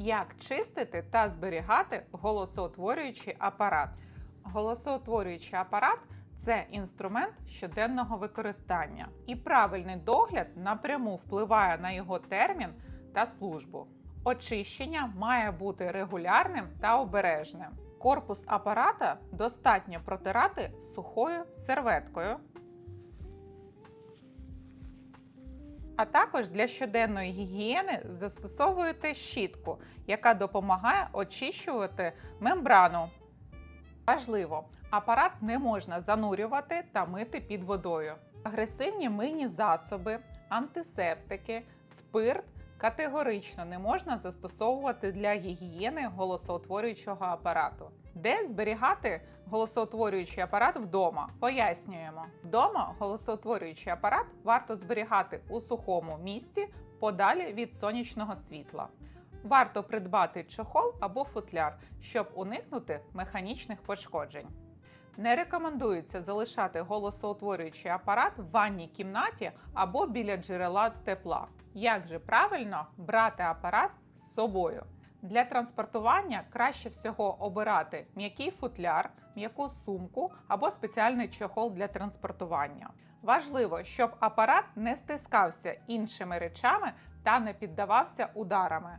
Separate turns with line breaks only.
Як чистити та зберігати голосоутворюючий апарат? Голосоутворюючий апарат це інструмент щоденного використання, і правильний догляд напряму впливає на його термін та службу. Очищення має бути регулярним та обережним. Корпус апарата достатньо протирати сухою серветкою. А також для щоденної гігієни застосовуєте щітку, яка допомагає очищувати мембрану. Важливо, апарат не можна занурювати та мити під водою. Агресивні мийні засоби, антисептики, спирт категорично не можна застосовувати для гігієни голосоутворюючого апарату. Де зберігати голосоутворюючий апарат вдома? Пояснюємо. Вдома голосоутворюючий апарат варто зберігати у сухому місці подалі від сонячного світла. Варто придбати чохол або футляр, щоб уникнути механічних пошкоджень. Не рекомендується залишати голосоутворюючий апарат в ванній кімнаті або біля джерела тепла. Як же правильно брати апарат з собою? Для транспортування краще всього обирати м'який футляр, м'яку сумку або спеціальний чохол для транспортування. Важливо, щоб апарат не стискався іншими речами та не піддавався ударами.